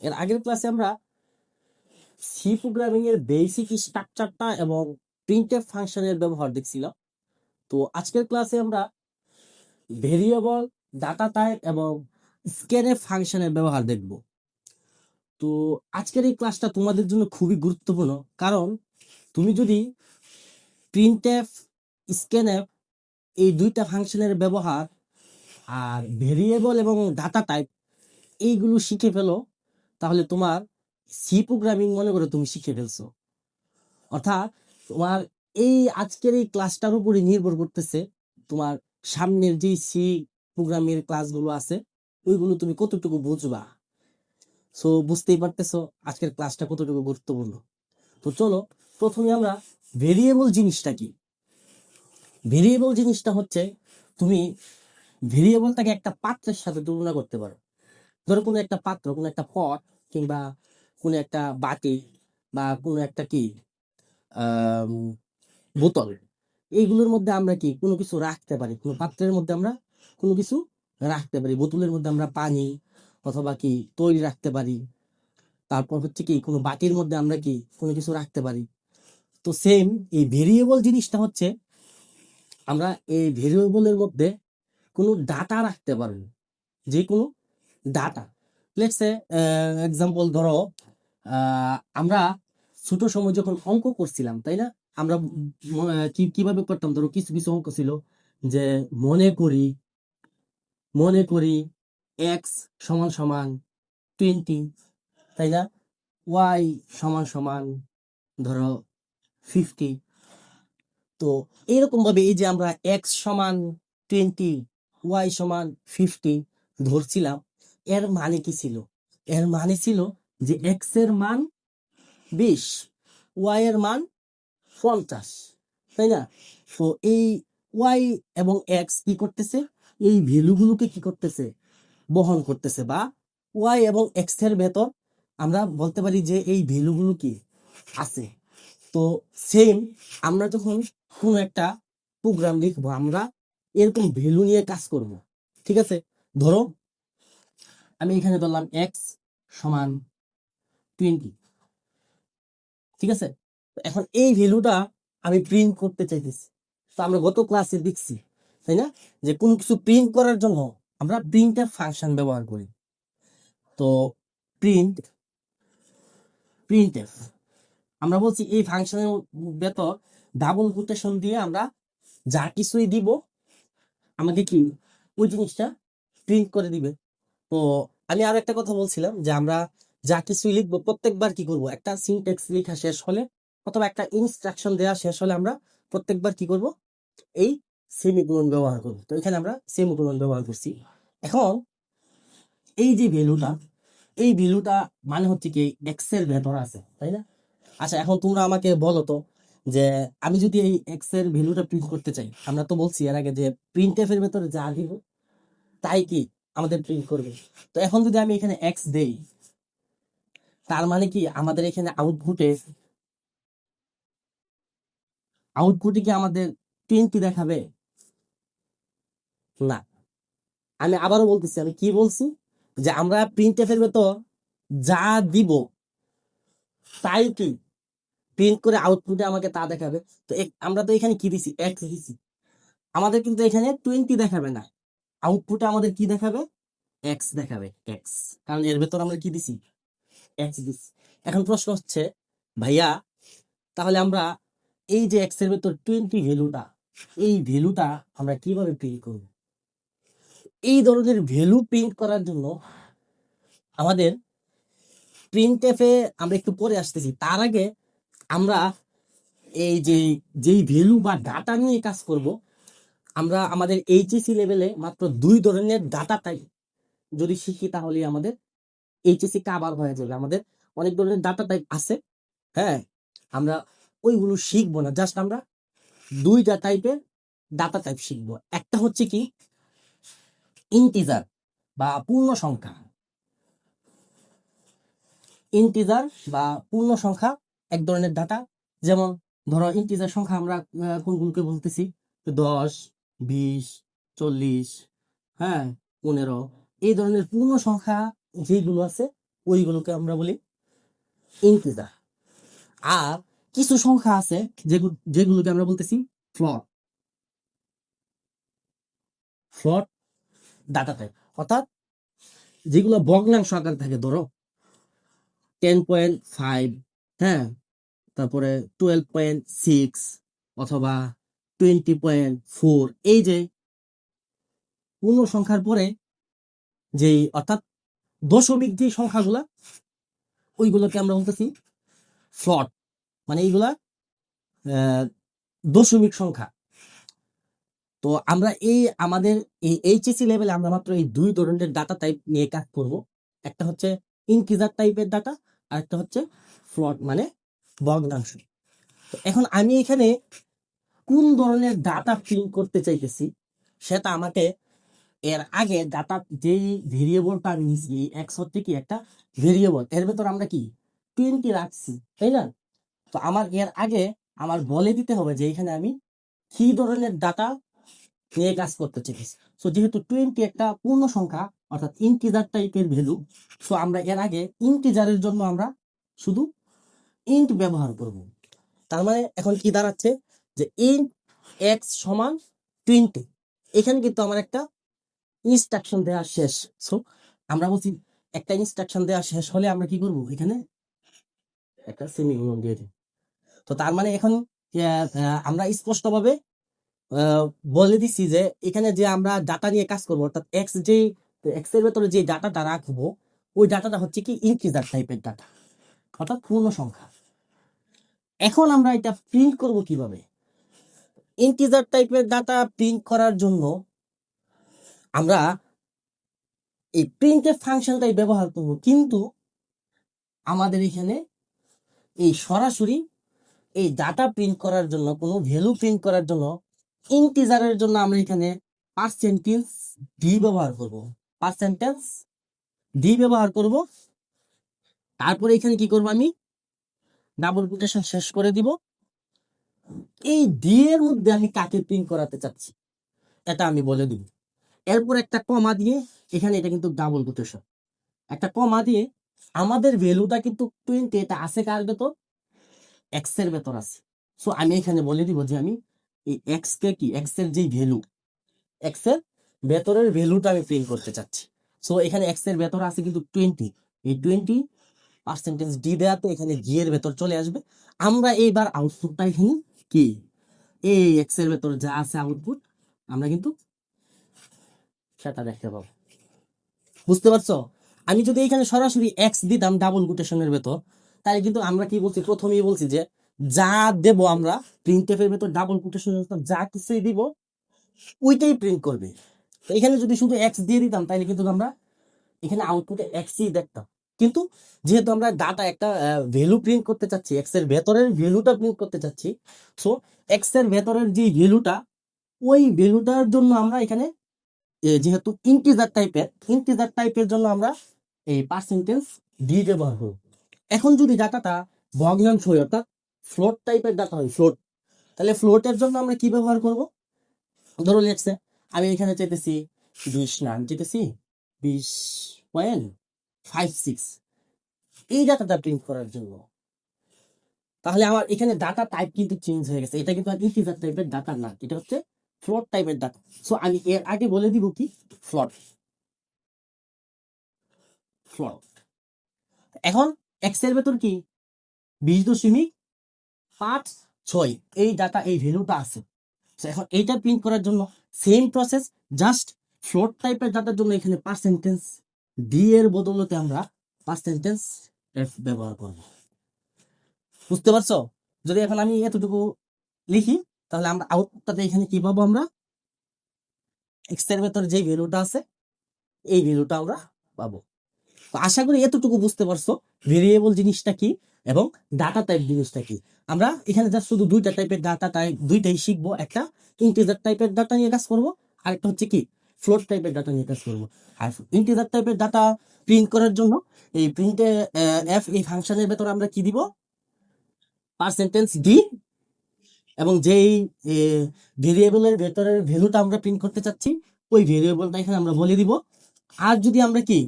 এর আগের ক্লাসে আমরা সি প্রোগ্রামিং এর বেসিক স্ট্রাকচারটা এবং প্রিন্টএফ ফাংশনের ব্যবহার দেখছিলাম। তো আজকের ক্লাসে আমরা ভেরিয়েবল ডাটা টাইপ এবং স্ক্যানএফ ফাংশনের ব্যবহার দেখব। তো আজকের এই ক্লাসটা তোমাদের জন্য খুবই গুরুত্বপূর্ণ কারণ তুমি যদি প্রিন্টএফ স্ক্যানএফ এই দুইটা ফাংশনের ব্যবহার আর ভেরিয়েবল এবং ডাটা টাইপ এইগুলো শিখে ফেলো তাহলে তোমার সি প্রোগ্রামিং মনে করো তুমি শিখে ফেলছো। অর্থাৎ তোমার এই আজকের এই ক্লাসটার উপরে নির্ভর করতেছে তোমার সামনের যে সি প্রোগ্রামের ক্লাসগুলো আছে, ওইগুলো তুমি কতটুকু বুঝবা। সো বুঝতেই পারতেছো আজকের ক্লাসটা কতটুকু গুরুত্বপূর্ণ। তো চলো, প্রথমে আমরা ভেরিয়েবল জিনিসটা কি? ভেরিয়েবল জিনিসটা হচ্ছে তুমি ভেরিয়েবলটাকে একটা পাত্রের সাথে তুলনা করতে পারো। ধরো কোনো একটা পাত্র, কোনো একটা পট কিংবা কোনো একটা বাটি বা কোনো একটা কি বোতল, এইগুলোর মধ্যে আমরা কি কোনো কিছু রাখতে পারি? কোনো পাত্রের মধ্যে আমরা কোনো কিছু রাখতে পারি। বোতলের মধ্যে আমরা পানি অথবা কি তৈরি রাখতে পারি। তারপর হচ্ছে কি কোনো বাটির মধ্যে আমরা কি কোনো কিছু রাখতে পারি। তো সেম এই ভেরিয়েবল জিনিসটা হচ্ছে আমরা এই ভেরিয়েবলের মধ্যে কোনো ডাটা রাখতে পারব। যে কোনো ডাটা লেটস এক্সাম্পল ধরো আমরা ছোট সময় যখন অঙ্ক করছিলাম, তাই না? আমরা কীভাবে করতাম? ধরো কিছু কিছু অঙ্ক ছিল যে মনে করি মনে করি এক্স সমান সমান টোয়েন্টি তাই না? ওয়াই সমান সমান ধরো ফিফটি তো এরকম ভাবে এই যে আমরা এক্স সমান টোয়েন্টি ওয়াই সমান ফিফটি ধরছিলাম এর মানে কি ছিল? এর মানে ছিল যে এক্সের মান বিশ ওয়াই এর মান পঞ্চাশ, তাই না? তো এই ওয়াই এবং এক্স কি করতেছে? এই ভ্যালুগুলোকে কি করতেছে? বহন করতেছে বা ওয়াই এবং এক্সের ভেতর আমরা বলতে পারি যে এই ভ্যালুগুলো কি আছে? তো সেম আমরা যখন কোনো একটা প্রোগ্রাম লিখব, আমরা এরকম ভ্যালু নিয়ে কাজ করব, ঠিক আছে? ধরো আমি এখানে ধরলাম এক্স সমান টোয়েন্টি ঠিক আছে? এখন এই ভ্যালুটা আমি প্রিন্ট করতে চাইতেছি। তো আমরা গত ক্লাসে দেখছি, তাই না? যে কোনো কিছু প্রিন্ট করার জন্য আমরা প্রিন্টের ফাংশন ব্যবহার করি। তো প্রিন্ট প্রিন্টএফ আমরা বলছি এই ফাংশনের ভেতর ডাবল কোটেশন দিয়ে আমরা যা কিছুই দিব, আমাকে কি ওই জিনিসটা প্রিন্ট করে দিবে। তো আমি আরও একটা কথা বলছিলাম যে আমরা যা কিছুই লিখব, প্রত্যেকবার কি করব? একটা সিনটেক্স লেখা শেষ হলে অথবা একটা ইনস্ট্রাকশন দেওয়া শেষ হলে আমরা প্রত্যেকবার কি করব? এই সেমিকোলন ব্যবহার করব। তো এখানে আমরা সেমিকোলন ব্যবহার করছি। এখন এই যে ভ্যালুটা, এই ভ্যালুটা মানে হচ্ছে কি এক্সের ভেতর আছে, তাই না? আচ্ছা এখন তোমরা আমাকে বলো তো যে আমি যদি এই এক্সের ভ্যালুটা প্রিন্ট করতে চাই, আমরা তো বলছি এর আগে যে প্রিন্ট এফ এর ভেতরে যা দিব তাই কি আমাদের প্রিন্ট করবে। তো এখন যদি আমি এখানে এক্স দেই, তার মানে কি আমাদের এখানে আউটপুটে আউটপুটে কি আমাদের টোয়েন্টি দেখাবে? না। আমি আবারও বলতেছি, আমি কি বলছি? যে আমরা প্রিন্ট এফ তো যা দিব, তাই কি? প্রিন্ট করে আউটপুটে আমাকে তা দেখাবে। তো আমরা তো এখানে কি দিছি? এক্স দিছি। আমাদের কিন্তু এখানে টোয়েন্টি দেখাবে না। আউটপুটে আমাদের কি দেখাবে? এক্স দেখাবে এক্স কারণ এর ভেতর আমরা কি দিছি? এক্স দিছি। এখন প্রশ্ন হচ্ছে, ভাইয়া, তাহলে আমরা এই যে এক্সের ভেতর টোয়েন্টি ভ্যালুটা, এই ভ্যালুটা আমরা কীভাবে প্রিন্ট করব? এই ধরনের ভ্যালু প্রিন্ট করার জন্য আমাদের প্রিন্ট এফে আমরা একটু পরে আসতেছি। তার আগে আমরা এই যে, যেই ভ্যালু বা ডাটা নিয়ে কাজ করব আমরা আমাদের এইচএসসি লেভেলে মাত্র দুই ধরনের ডাটা টাইপ যদি শিখি তাহলে আমাদের এইচএসসি কাভার হয়ে যাবে। আমাদের অনেক ধরনের ডাটা টাইপ আছে হ্যাঁ? আমরা ওইগুলো শিখব না জাস্ট আমরা দুইটা টাইপের ডাটা টাইপ শিখব। একটা হচ্ছে কি ইন্টিজার বা পূর্ণ সংখ্যা। ইন্টিজার বা পূর্ণ সংখ্যা এক ধরনের ডাটা যেমন ধরো ইন্টিজার সংখ্যা আমরা কোনগুলোকে বলতেছি? দশ বিশ, চল্লিশ হ্যাঁ পনেরো, এই ধরনের পূর্ণ সংখ্যা যেগুলো আছে, ওইগুলোকে আমরা বলি ইন্টিজার। আর কিছু সংখ্যা আছে যেগুলো যেগুলোকে আমরা বলতেছি ফ্লট। ফ্লট ডাটা টাইপ। অর্থাৎ যেগুলো ভগ্নাংশ আকার থাকে, ধরো টেন পয়েন্ট ফাইভ হ্যাঁ তারপরে টুয়েলভ পয়েন্ট সিক্স অথবা টোয়েন্টি পয়েন্ট ফোর এই যে পূর্ণ সংখ্যার পরে যে অর্থাৎ দশমিক যে সংখ্যাগুলা, ওইগুলোকে আমরা বলতেছি ফ্লট মানে এইগুলা দশমিক সংখ্যা। তো আমরা এই আমাদের এই এইচএসসি লেভেলে আমরা মাত্র এই দুই ধরনের ডাটা টাইপ নিয়ে কাজ করব। একটা হচ্ছে ইনকিজার টাইপের ডাটা আর একটা হচ্ছে ফ্লট মানে ভগ্নাংশ। তো এখন আমি এখানে কোন ধরনের ডাটা ফিল করতে চাইতেছি, সেটা আমাকে এর আগে ডাটা যেই ভেরিয়েবলটা আমি নিয়েছি এক্স হচ্ছে কি একটা ভেরিয়েবল এর ভেতর আমরা কি? টোয়েন্টি রাখছি, তাই না? তো আমার এর আগে আমার বলে দিতে হবে যে এখানে আমি কি ধরনের ডাটা নিয়ে কাজ করতে চাইছি সো যেহেতু টোয়েন্টি একটা পূর্ণ সংখ্যা, অর্থাৎ ইন্টিজার টাইপের ভ্যালু সো আমরা এর আগে ইন্টিজারের জন্য আমরা শুধু ইন্ট ব্যবহার করব। তার মানে এখন কি দাঁড়াচ্ছে? যে ইন্ট এক্স সমান টোয়েন্টি। এখানে কিন্তু আমার একটা ইনস্ট্রাকশন দেওয়া শেষ। সো আমরা বলছি একটা ইনস্ট্রাকশন দেওয়া শেষ হলে আমরা কি করব? এখানে একটা সেমিকোলন দিয়ে দিই। তো তার মানে এখন আমরা স্পষ্টভাবে বলে দিচ্ছি যে এখানে যে আমরা ডাটা নিয়ে কাজ করব, অর্থাৎ এক্স যে এক্সের ভেতরে যে ডাটাটা রাখব, ওই ডাটাটা হচ্ছে কি ইনক্রিজার টাইপের ডাটা অর্থাৎ পূর্ণ সংখ্যা এখন আমরা এটা প্রিন্ট করব কীভাবে? ইন্টিজার টাইপের ডাটা প্রিন্ট করার জন্য আমরা এই প্রিন্টের ফাংশনটাই ব্যবহার করব। কিন্তু আমাদের এখানে এই সরাসরি এই ডাটা প্রিন্ট করার জন্য, কোনো ভ্যালু প্রিন্ট করার জন্য ইন্টিজারের জন্য আমরা এখানে পার্সেন্টেজ ডি ব্যবহার করব। পার্সেন্টেজ ডি ব্যবহার করব। তারপরে এখানে কি করব আমি? ডাবল কোটেশন শেষ করে দিব। এই ডি এর মধ্যে আমি কাকে প্রিন্ট করাতে চাচ্ছি? এটা আমি বলে দিব। এরপর একটা কমা দিয়ে, এখানে এটা কিন্তু ডাবল কোটেশন একটা কমা দিয়ে, আমাদের ভ্যালুটা কিন্তু টোয়েন্টি এটা আছে কার ভেতর? এক্সের ভেতর আছে। সো আমি এখানে বলে দিব যে আমি এই এক্স কে কি? এক্সের যে ভ্যালু এক্সের ভেতরের ভ্যালুটা আমি প্রিন্ট করতে চাচ্ছি। সো এখানে এক্সের ভেতর আছে কিন্তু টোয়েন্টি এই টোয়েন্টি পার্সেন্টেজ ডি দেওয়াতে এখানে জি এর ভেতর চলে আসবে। আমরা এইবার আউটপুটটা এখানে কি? এই এক্সের ভেতর যা আছে আউটপুট আমরা কিন্তু সেটা দেখতে পাবো। বুঝতে পারছ? আমি যদি এখানে সরাসরি এক্স দিতাম ডাবল কোটেশনের ভেতর, তাহলে কিন্তু আমরা কি বলছি? প্রথমেই বলছি যে যা দেব আমরা প্রিন্টের ভেতর ডাবল কোটেশনের ভেতর যা কিছুই দিব, ওইটাই প্রিন্ট করবে। তো এখানে যদি শুধু এক্স দিয়ে দিতাম, তাহলে কিন্তু আমরা এখানে আউটপুটে এক্সই দেখতাম। কিন্তু যেহেতু আমরা ডাটা একটা ভ্যালু প্রিন্ট করতে চাচ্ছি এক্সের ভেতরের ভ্যালুটা প্রিন্ট করতে চাচ্ছি সো এক্সের ভেতরের যে ভ্যালুটা ওই ভ্যালুটার জন্য আমরা এখানে যেহেতু ইন্টিজার টাইপের ইন্টিজার টাইপের জন্য আমরা এই পার্সেন্টেজ ডি ব্যবহার করব এখন যদি ডাটাটা ভগ্নাংশ হয় অর্থাৎ ফ্লোট টাইপের ডাটা হয় ফ্লোট তাহলে ফ্লোটের জন্য আমরা কি ব্যবহার করব? ধরো লেটসে আমি এখানে চাইতেছি বিশ না আমি চাইতেছি বিশ পয়েন্ট ফাইভ সিক্স এই ডাটাটা প্রিন্ট করার জন্য। তাহলে আমার এখানে ডাটা টাইপ কিন্তু চেঞ্জ হয়ে গেছে। এটা কিন্তু ইন্টিজার টাইপের ডাটা না। এটা হচ্ছে ফ্লট টাইপের ডাটা সো আমি এর আগে বলে দিব কি? ফ্লট ফ্লট এখন এক্সের ভেতর কি? বিশ দশমিক পাঁচ ছয়। এই ডাটা এই ভ্যালুটা আছে। এখন এইটা প্রিন্ট করার জন্য সেম প্রসেস জাস্ট ফ্লোট টাইপের ডাটার জন্য এখানে পার্সেন্টেজ ডি এর বদলতে আমরা পার্সেন্টেজ এফ ব্যবহার করব। বুঝতে পারছ? যদি এখন আমি এতটুকু লিখি, তাহলে আমরা আউটপুটটাতে এখানে কি পাবো আমরা? এক্সের ভেতর যে ভ্যালুটা আছে, এই ভ্যালুটা আমরা পাবো। তো আশা করি এতটুকু বুঝতে পারছ ভেরিয়েবল জিনিসটা কি এবং ডাটা টাইপ জিনিসটা কি। আমরা এখানে জাস্ট শুধু দুইটা টাইপের ডাটা টাইপ দুইটাই শিখব। একটা ইন্টিজার টাইপের ডাটা নিয়ে কাজ করব আর একটা হচ্ছে কি ফ্লোট টাইপের ডাটা নিয়ে কাজ করব। আর ইন্টিজার টাইপের ডাটা প্রিন্ট করার জন্য এই প্রিন্টে এফ এই ফাংশনের ভেতরে আমরা কি দিব? পার্সেন্টেজ ডি এবং যেই ভেরিয়েবলের ভেতরের ভ্যালুটা আমরা প্রিন্ট করতে চাচ্ছি, ওই ভেরিয়েবলটা এখানে আমরা বলে দিব। আর যদি আমরা কি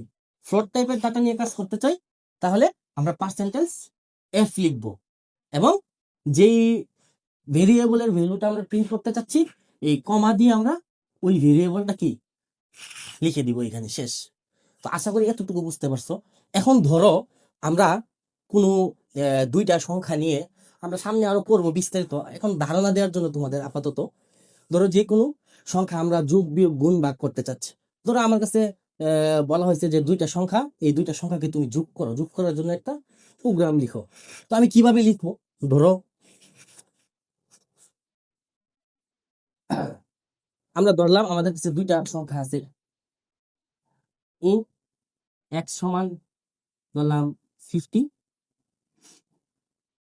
ফ্লোট টাইপের ডাটা নিয়ে কাজ করতে চাই, তাহলে আমরা পার্সেন্টেজ এফ লিখব এবং যেই ভেরিয়েবলের ভ্যালুটা আমরা প্রিন্ট করতে চাচ্ছি, এই কমা দিয়ে আমরা ওই ভেরিয়েবলটা কি? লিখে দিব এখানে, শেষ। তো আশা করি এতটুকু বুঝতে পারছ। এখন ধরো আমরা কোনো দুইটা সংখ্যা নিয়ে আমরা সামনে আরও করব বিস্তারিত। এখন ধারণা দেওয়ার জন্য তোমাদের আপাতত ধরো যে কোনো সংখ্যা আমরা যোগ, বিয়োগ, গুণ, ভাগ করতে চাচ্ছি। ধরো আমার কাছে বলা হয়েছে যে দুইটা সংখ্যা, এই দুইটা সংখ্যাকে তুমি যোগ করো। যোগ করার জন্য একটা প্রোগ্রাম লিখো। তো আমি কীভাবে লিখব? ধরো আমরা ধরলাম আমাদের কাছে দুইটা সংখ্যা আছে। ইন এক্স সমান ধরলাম ফিফটি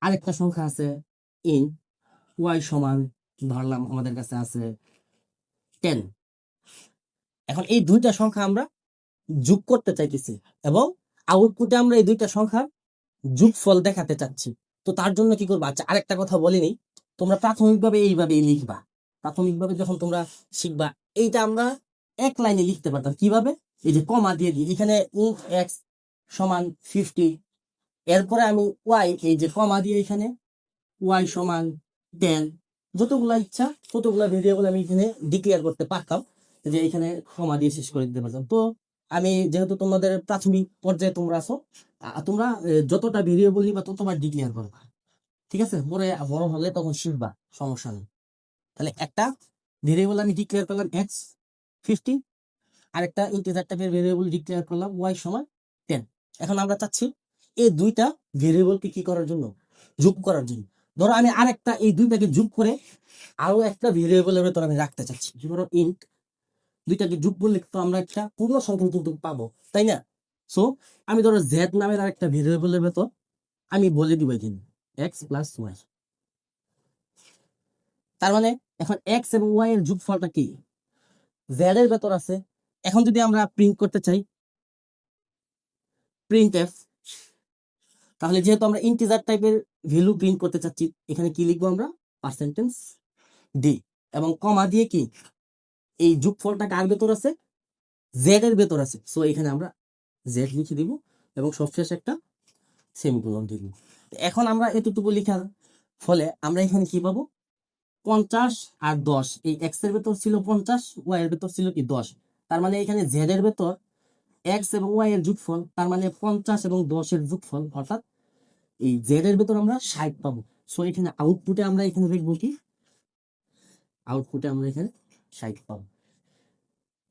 আরেকটা সংখ্যা আছে ইন ওয়াই সমান ধরলাম আমাদের কাছে আছে টেন এখন এই দুইটা সংখ্যা আমরা যোগ করতে চাইতেছি এবং আউটপুটে আমরা এই দুইটা সংখ্যার যোগফল দেখাতে চাচ্ছি। তো তার জন্য কি করবা? আচ্ছা আরেকটা কথা বলিনি তোমরা প্রাথমিকভাবে এইভাবে লিখবা। প্রাথমিকভাবে যখন তোমরা শিখবা, এইটা আমরা এক লাইনে লিখতে পারতাম। কীভাবে? এই যে কমা দিয়ে দিই। এখানে ইন্ট এক্স সমান ফিফটি এরপরে আমি ওয়াই এই যে কমা দিয়ে এখানে ওয়াই সমান টেন যতগুলা ইচ্ছা, ততগুলা ভেরিয়েবল আমি এখানে ডিক্লেয়ার করতে পারতাম যে এখানে ক্ষমা দিয়ে শেষ করে দিতে পারতাম। তো আমি যেহেতু তোমাদের প্রাথমিক পর্যায়ে তোমরা আছো তোমরা যতটা ভেরিয়েবল নিবা ততবার ডিক্লেয়ার করবা। ঠিক আছে? পরে বড় হলে তখন শিখবা, সমস্যা নেই। তাহলে একটা ভেরিয়েবল আমি ডিক্লেয়ার করলাম এক্স ফিফটি আরেকটা ইন্টিজার টাইপের ভেরিয়েবল ডিক্লেয়ার করলাম ওয়াই সমান টেন এখন আমরা চাচ্ছি এই দুইটা ভেরিয়েবলকে কি করার জন্য? যোগ করার জন্য। ধরো আমি আরেকটা, এই দুইটাকে যোগ করে আরও একটা ভেরিয়েবলের ভেতর আমি রাখতে চাচ্ছি। ধরো ইন্ট দুইটাকে যোগ করলে তো আমরা একটা পূর্ণ সংখ্যা কিন্তু পাবো, তাই না? সো আমি ধরো জেড নামের আরেকটা ভেরিয়েবলের ভেতর আমি বলে দিব এখানে এক্স প্লাস ওয়াই তার মানে এখন এক্স এবং ওয়াই এর যোগফলটা কি? জেড এর ভেতর আছে। এখন যদি আমরা প্রিন্ট করতে চাই প্রিন্ট এফ তাহলে যেহেতু আমরা ইন্টিজার টাইপের ভ্যালু প্রিন্ট করতে চাচ্ছি, এখানে কি লিখব আমরা? পার্সেন্টেজ ডি এবং কমা দিয়ে কি? এই যোগফলটা কার ভেতর আছে? জেড এর ভেতর আছে। সো এখানে আমরা জেড লিখে দিব এবং সবশেষ একটা সেমিকোলন দিব। এখন আমরা এতটুকু লিখার ফলে আমরা এখানে কি পাবো? পঞ্চাশ আর দশ। এই এক্সের ভেতর ছিল পঞ্চাশ ওয়াই এর ভেতর ছিল কি দশ। তার মানে এখানে জেড এর ভেতর এক্স এবং ওয়াই এর যোগফল, তার মানে পঞ্চাশ এবং দশের যোগফল, অর্থাৎ এই জেড এর ভেতর আমরা ষাট পাবো। সো এখানে আউটপুটে আমরা এখানে দেখব কি? আউটপুটে আমরা এখানে ষাট পাবো।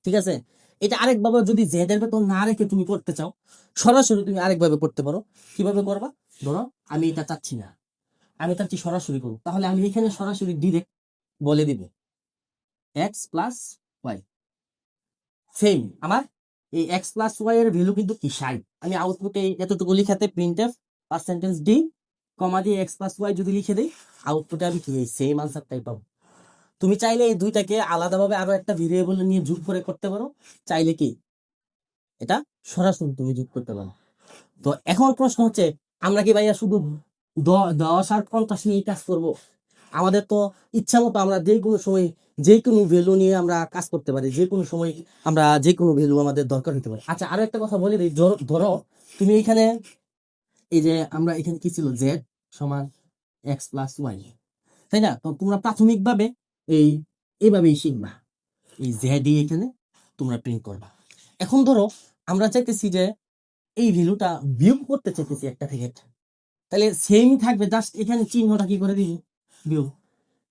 ঠিক আছে? এটা আরেকভাবে যদি জেড এর ভেতর না রেখে তুমি করতে চাও, সরাসরি তুমি আরেকভাবে করতে পারো। কীভাবে করবা? ধরো, আমি এটা চাচ্ছি না। আমি চাচ্ছি সরাসরি করব। তাহলে আমি এখানে সরাসরি ডিরেক্ট বলে দিব এক্স প্লাস ওয়াই সেম আমার এই এক্স প্লাস ওয়াই এর ভ্যালু কিন্তু কি? ষাট। আমি আউটপুটে এতটুকু লিখাতে print F percentage D comma দিয়ে এক্স প্লাস ওয়াই যদি লিখে দেই আউটপুটে আমি কি সেম আনসারটাই পাবো। তুমি চাইলে এই দুইটাকে আলাদাভাবে আরও একটা ভেরিয়েবল নিয়ে যোগ করে করতে পারো। চাইলে কি? এটা সরাসরি তুমি যোগ করতে পারো। তো এখন প্রশ্ন হচ্ছে, আমরা কি ভাইয়া শুধু দশ আর পঞ্চাশ নিয়ে কাজ করব। আমাদের তো ইচ্ছা মতো আমরা যে কোনো সময় যে কোনো ভ্যালু নিয়ে আমরা কাজ করতে পারি যে কোনো সময় আমরা যে কোনো ভ্যালু আমাদের দরকার হতে পারে। আচ্ছা আরও একটা কথা বলি দিই, ধরো- তুমি এখানে এই যে আমরা এখানে কি ছিল? জেড সমান এক্স প্লাস ওয়াই তাই না? তো তোমরা প্রাথমিকভাবে এই এইভাবেই শিখবা। এই জেড এখানে তোমরা প্রিন্ট করবা। এখন ধরো আমরা চাইতেছি যে এই ভ্যালুটা বিয়োগ করতে চাইতেছি একটা থেকে তাহলে সেমই থাকবে জাস্ট এখানে চিহ্নটা কি করে দিবি বিয়োগ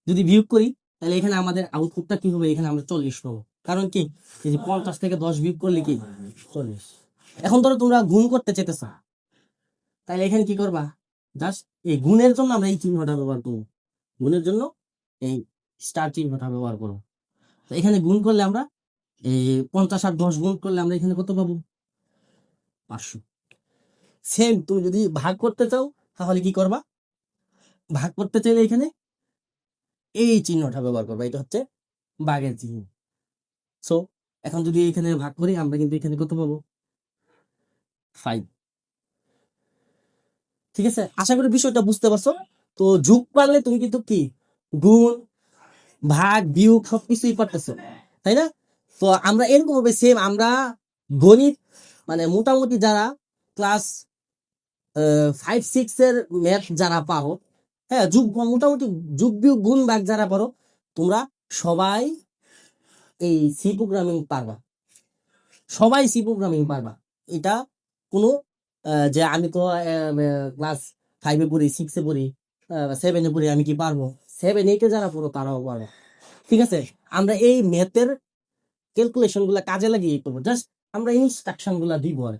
যদি বিয়োগ করি, তাহলে এখানে আমাদের আউটপুটটা কি হবে? এখানে আমরা চল্লিশ পাবো। কারণ কি? এই যে পঞ্চাশ থেকে দশ বিয়োগ করলে কি? চল্লিশ। এখন ধরো তোমরা গুণ করতে চাইতেছ। তাহলে এখানে কি করবা? জাস্ট এই গুণের জন্য আমরা এই চিহ্নটা ব্যবহার করব। গুণের জন্য এই স্টার চিহ্নটা ব্যবহার করব। তো এখানে গুণ করলে আমরা এই পঞ্চাশ আর দশ গুণ করলে আমরা এখানে কত পাবো? পাঁচশো। সেম তুমি যদি ভাগ করতে চাও তাহলে কি করবা? ভাগ করতে চাইলে এখানে এই চিহ্নটা ব্যবহার করবা। এটা হচ্ছে বাঘের চিহ্ন। সো এখন যদি এখানে ভাগ করি, আমরা কিন্তু এখানে কত পাবো? ফাইভ ঠিক আছে? আশা করি বিষয়টা বুঝতে পারছ। তো যোগ পারলে তুমি কিন্তু কি? গুণ, ভাগ, বিয়োগ সবকিছুই পারতেছো। তাই না? তো আমরা এরকম ভাবে সেম আমরা গণিত মানে মোটামুটি যারা ক্লাস ফাইভ সিক্স এর ম্যাথ যারা পারো হ্যাঁ যুগ মোটামুটি যুগ বিয়োগ গুণ ভাগ যারা পারো, তোমরা সবাই এই সি প্রোগ্রামিং পারবা। সবাই সি প্রোগ্রামিং পারবা। এটা কোনো যে আমি তো ক্লাস ফাইভে পড়ি সিক্সে পড়ি সেভেনে পড়ি, আমি কি পারব? সেভেন এইটে যারা পড়ো, তারাও পারবে। ঠিক আছে? আমরা এই ম্যাথের ক্যালকুলেশনগুলা কাজে লাগিয়ে করব? জাস্ট আমরা ইনস্ট্রাকশনগুলা দিব আর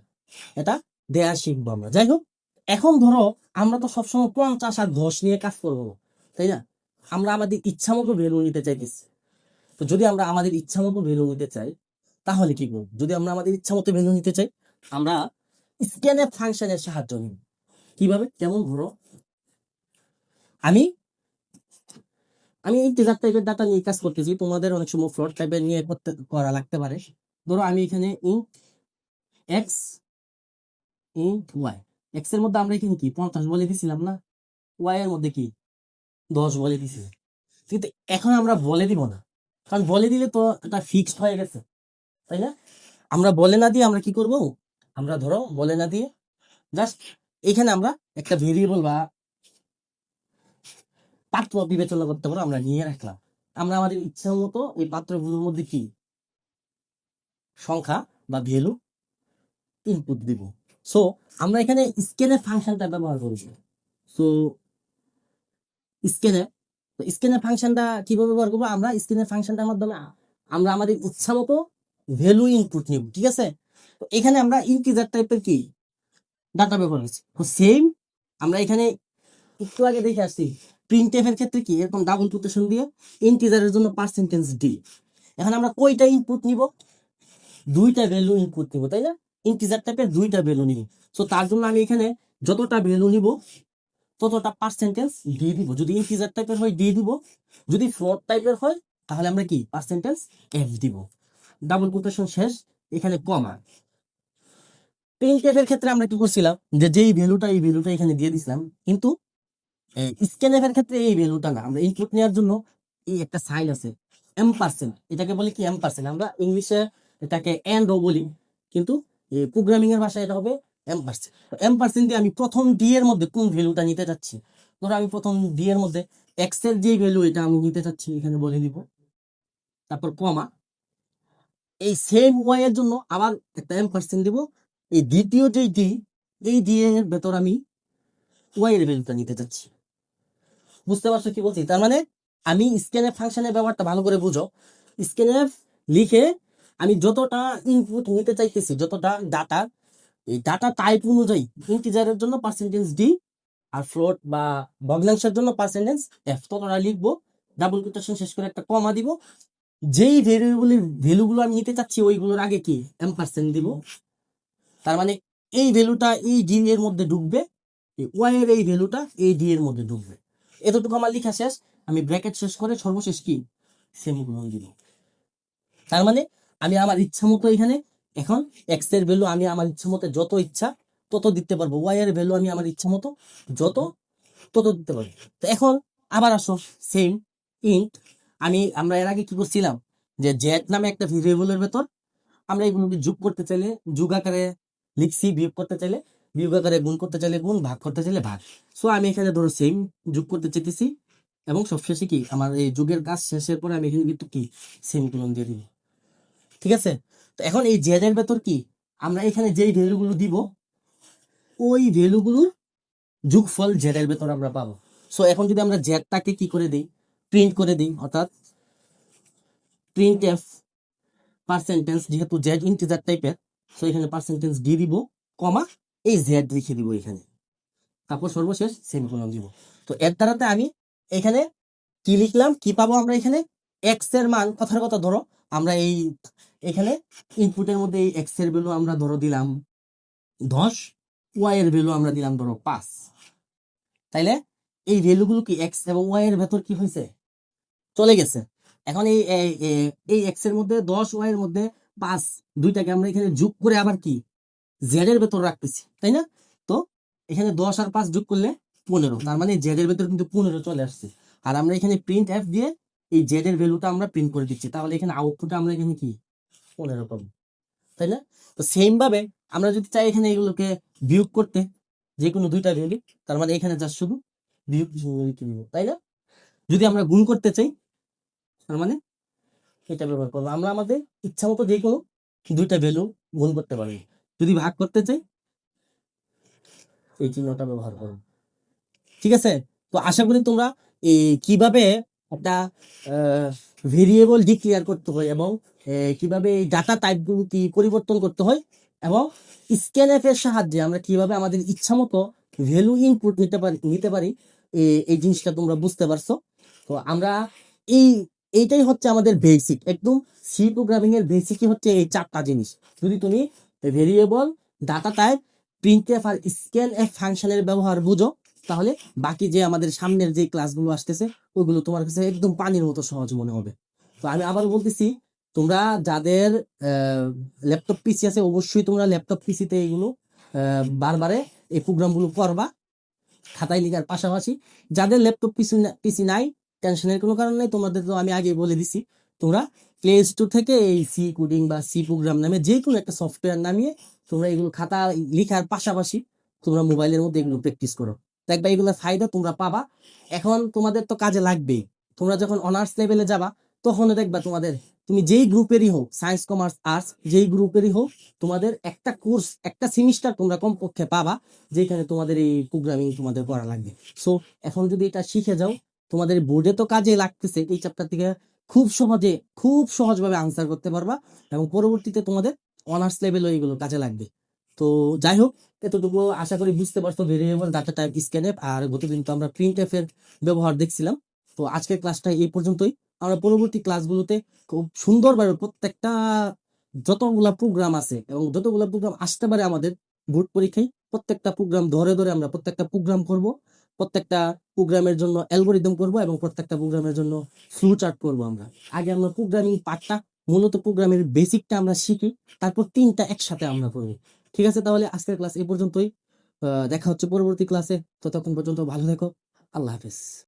এটা দেয়া শিখব আমরা। যাই হোক এখন ধরো, আমরা তো সবসময় পঞ্চাশ আর দশ নিয়ে কাজ করব, তাই না? আমরা আমাদের ইচ্ছা মতো ভ্যালু নিতে চাইতেছি তো যদি আমরা আমাদের ইচ্ছা মতো ভ্যালু নিতে চাই, তাহলে কি করব? যদি আমরা আমাদের ইচ্ছা মতো ভ্যালু নিতে চাই, আমরা স্ক্যানের ফাংশনের সাহায্য নিব। কীভাবে? যেমন ধরো, আমি আমি ইন্টিজার টাইপের ডাটা নিয়ে কাজ করতেছি। তোমাদের অনেক সময় ফ্লোট টাইপের নিয়ে করতে, করা লাগতে পারে। ধরো আমি এখানে ইন্ট এক্স ইন্ট ওয়াই এক্সের মধ্যে আমরা এখানে কি? পঞ্চাশ বলে দিছিলাম না? ওয়াই এর মধ্যে কি? দশ বলে দিছি কিন্তু এখন আমরা বলে দিব না। কারণ বলে দিলে তো এটা ফিক্সড হয়ে গেছে। তাই না? আমরা বলে না দিয়ে আমরা কি করব? আমরা ধরো বলে না দিয়ে জাস্ট এখানে আমরা একটা ভেরিয়েবল বা পাত্র বিবেচনা করতে পারো, আমরা নিয়ে রাখলাম। আমরা আমাদের ইচ্ছা মতো এই পাত্রগুলোর মধ্যে কি? সংখ্যা বা ভ্যালু ইনপুট দিব। সো আমরা এখানে স্কেনের ফাংশনটা ব্যবহার করব সো স্কেনে স্কেনের ফাংশনটা কীভাবে ব্যবহার করব? আমরা স্কেনের ফাংশনটার মাধ্যমে আমরা আমাদের ইচ্ছা মতো ভ্যালু ইনপুট নিব, ঠিক আছে? তো এখানে আমরা ইন্টিজার টাইপের কি? ডাটা ব্যবহার করছি। তো সেম আমরা এখানে একটু আগে দেখে আসছি প্রিন্ট এর ক্ষেত্রে কি? এরকম ডাবল কোটেশন দিয়ে ইন্টিজারের জন্য পার্সেন্টেজ ডি এখন আমরা কয়টা ইনপুট নিব? দুইটা ভ্যালু ইনপুট নিব, তাই না? ইন্টিজার টাইপের দুইটা ভ্যালু নিব। সো তার জন্য আমি এখানে যতটা ভ্যালু নিব, ততটা পার্সেন্টেজ দিয়ে দিব। যদি ইন্টিজার টাইপের হয় দিয়ে দিব। যদি ফ্লোট টাইপের হয়, তাহলে আমরা কি? পার্সেন্টেজ এফ দিব। ডাবল কোটেশন শেষ। এখানে কমা প্রিন্ট এর ক্ষেত্রে আমরা কি করছিলাম? যে যেই ভ্যালুটা এই ভ্যালুটা এখানে দিয়ে দিছিলাম, কিন্তু স্ক্যান এর ক্ষেত্রে এই ভ্যালুটা না। আমরা ইনপুট নেওয়ার জন্য এই একটা সাইন আছে এম পার্সেন্ট এটাকে বলি কি? এম পার্সেন্ট আমরা ইংলিশে এটাকে এন্ড বলি। কিন্তু প্রোগ্রামিং এর ভাষায় এটা হবে এম পার্সেন্ট এম পার্সেন্ট দিয়ে আমি প্রথম ডি এর মধ্যে কোন ভ্যালুটা নিতে চাচ্ছি? ধরো আমি প্রথম ডি এর মধ্যে এক্সের যে ভ্যালু এটা আমি নিতে চাচ্ছি, এখানে বলে দিব। তারপর কমা এই সেম ওয়াই এর জন্য আবার একটা এম পার্সেন্ট দিব। এই দ্বিতীয় যে ডি এই ডি এর ভেতর আমি ওয়াই এর ভ্যালুটা নিতে চাচ্ছি। বুঝতে পারছ কি বলছি? তার মানে আমি স্ক্যানএফ ফাংশনের ব্যাপারটা ভালো করে বুঝো। স্ক্যানএফ লিখে আমি যতটা ইনপুট নিতে চাইতেছি, যতটা ডাটা এই ডাটা টাইপ অনুযায়ী ইন্টিজারের জন্য পার্সেন্টেজ ডি আর ফ্লোট বা ভগ্নাংশের জন্য পার্সেন্টেজ এফ ততটা লিখব ডাবল কোটেশন শেষ করে একটা কমা দিব। যেই ভেরিয়েবলের ভ্যালুগুলো আমি নিতে চাচ্ছি, ওইগুলোর আগে কি? এম পার্সেন্ট দিব। তার মানে এই ভ্যালুটা এই ডি এর মধ্যে ঢুকবে ওয়াই এর এই ভ্যালুটা এই ডি এর মধ্যে ঢুকবে। এতটুকু আমার লেখা শেষ। আমি ব্র্যাকেট শেষ করে সর্বশেষ কি? সেমিকোলন দিব। তার মানে আমি আমার ইচ্ছা মতো এখানে, এখন এক্সের ভ্যালু আমি আমার ইচ্ছা মতো যত ইচ্ছা তত দিতে পারব। ওয়াই এর ভ্যালু আমি আমার ইচ্ছা মতো যত, তত দিতে পারব। তো এখন আবার আসো সেম ইন্ট আমি, আমরা এর আগে কি করছিলাম? যে জেড নামে একটা ভেরিয়েবলের ভেতর আমরা এগুলোকে যোগ করতে চাইলে, যোগ আকারে লিখছি, বিয়োগ করতে চাইলে, বিয়োগ আকারে গুণ করতে চাইলে গুণ, ভাগ করতে চাইলে ভাগ। সো আমি এখানে ধরো সেম যোগ করতে চাইতেছি এবং সবশেষে কি? আমার এই যুগের কাজ শেষের পরে আমি এখানে কিন্তু কি? সেম তুলন দিয়ে দিব। ঠিক আছে? তো এখন এই জেড এর ভেতর কি? আমরা এখানে যেই ভ্যালুগুলো দিব, ওই ভ্যালুগুলোর যোগফল জেড এর ভেতর আমরা পাবো। সো এখন যদি আমরা জেডটাকে কি করে দিই? প্রিন্ট করে দিই, অর্থাৎ প্রিন্ট এফ পার্সেন্টেজ যেহেতু জেড ইন্টিজার টাইপের সো এখানে পার্সেন্টেজ ডি দিব, কমা এই জেড লিখে দিব এখানে। তারপর সর্বশেষ সেমিকোলন দিব। তো এর দ্বারাতে আমি এখানে কি লিখলাম? কি পাবো আমরা এখানে? এক্সের মান, কথার কথা ধরো। আমরা এই এখানে ইনপুটের মধ্যে এই এক্সের ভ্যালু আমরা ধরো দিলাম দশ ওয়াই এর ভ্যালু আমরা দিলাম ধরো পাঁচ। তাইলে এই ভ্যালুগুলো কি এক্স এবং ওয়াই এর ভেতর কি হয়েছে চলে গেছে। এখন এই, এই- এক্সের মধ্যে দশ ওয়াই এর মধ্যে পাঁচ, দুইটাকে আমরা এখানে যোগ করে আবার কি? জেড এর ভেতর রাখতেছি, তাই না? তো এখানে দশ আর পাঁচ যোগ করলে পনেরো, তার মানে জেড এর ভেতর কিন্তু পনেরো চলে আসছে। আর আমরা এখানে প্রিন্ট এফ দিয়ে এই জেড এর ভ্যালুটা আমরা প্রিন্ট করে দিচ্ছি। তাহলে এখানে আউটপুটে আমরা এখানে কি? পনেরো পাবো। তাই না? তো সেম ভাবে আমরা যদি চাই এখানে এগুলোকে বিয়োগ করতে যে কোনো দুইটা ভ্যালু তার মানে এখানে যা শুধু বিয়োগ তাই না? যদি আমরা গুণ করতে চাই, তার মানে এটা ব্যবহার করব। আমরা আমাদের ইচ্ছা মতো যে কোনো দুইটা ভ্যালু গুণ করতে পারি। যদি ভাগ করতে চাই, এই চিহ্নটা ব্যবহার করো ঠিক আছে? তো আশা করি তোমরা এই কীভাবে একটা ভেরিয়েবল ডিক্লেয়ার করতে হয় এবং কীভাবে এই ডাটা টাইপগুলো কি পরিবর্তন করতে হয় এবং স্ক্যানএফ এর সাহায্যে আমরা কীভাবে আমাদের ইচ্ছা মতো ভ্যালু ইনপুট নিতে পারি নিতে পারি এই জিনিসটা তোমরা বুঝতে পারছ। তো আমরা এই, এইটাই হচ্ছে আমাদের বেসিক একদম সি প্রোগ্রামিং এর বেসিকই হচ্ছে এই চারটা জিনিস। যদি তুমি variable data type print F আর স্ক্যান এফ ফাংশনের ব্যবহার বুঝো তাহলে বাকি যে আমাদের সামনের যে ক্লাসগুলো আসতেছে ওইগুলো তোমার কাছে একদম পানির মতো সহজ মনে হবে। তো আমি আবার বলতেছি, তোমরা যাদের ল্যাপটপ পিসি আছে, অবশ্যই তোমরা ল্যাপটপ পিসিতে এইগুলো বারবারে এই প্রোগ্রামগুলো করবা খাতায় লিখার পাশাপাশি। যাদের ল্যাপটপ পিসি পিসি নাই টেনশনের কোনো কারণ নাই, তোমাদের তো আমি আগে বলে দিছি, তোমরা প্লে স্টোর থেকে এই সি কোডিং বা সি প্রোগ্রাম নামে যে কোনো একটা সফটওয়্যার নামিয়ে তোমরা এগুলো খাতা লেখার পাশাপাশি তোমরা মোবাইলের মধ্যে এগুলো প্র্যাকটিস করো। দেখবা এগুলোর ফায়দা তোমরা পাবা। এখন তোমাদের তো কাজে লাগবেই। তোমরা যখন অনার্স লেভেলে যাবা তখন দেখবা তোমাদের, তুমি যেই গ্রুপেরই হোক সায়েন্স কমার্স আর্টস যেই গ্রুপেরই হোক তোমাদের একটা কোর্স একটা সেমিস্টার তোমরা কমপক্ষে পাবা, যেখানে তোমাদের এই প্রোগ্রামিং তোমাদের করা লাগবে। সো এখন যদি এটা শিখে যাও, তোমাদের বোর্ডে তো কাজে লাগতেছে, এই চ্যাপ্টার থেকে খুব সহজে, খুব সহজভাবে আনসার করতে পারবা এবং পরবর্তীতে তোমাদের অনার্স লেভেলও এগুলো কাজে লাগবে। তো যাই হোক এতটুকু আশা করি বুঝতে পারছ ভেরিয়েবল ডাটা টাইপ স্ক্যানএপ আর গতদিন তো আমরা প্রিন্ট এর ব্যবহার দেখছিলাম। তো আজকের ক্লাসটা এই পর্যন্তই। আমরা পরবর্তী ক্লাসগুলোতে খুব সুন্দরভাবে প্রত্যেকটা যতগুলা প্রোগ্রাম আছে, এবং যতগুলা প্রোগ্রাম আসতে পারে আমাদের বোর্ড পরীক্ষায়, প্রত্যেকটা প্রোগ্রাম ধরে ধরে আমরা প্রত্যেকটা প্রোগ্রাম করব, প্রত্যেকটা প্রোগ্রামের জন্য অ্যালগোরিদম করব, এবং প্রত্যেকটা প্রোগ্রামের জন্য ফ্লু চার্ট করব আমরা। আগে আমরা প্রোগ্রামিং পার্টটা মূলত প্রোগ্রামের বেসিকটা আমরা শিখি, তারপর তিনটা একসাথে আমরা করব ঠিক আছে তাহলে আজকের ক্লাস এই পর্যন্তই। দেখা হচ্ছে পরবর্তী ক্লাসে ততক্ষণ পর্যন্ত ভালো থেকো। আল্লাহ হাফেজ।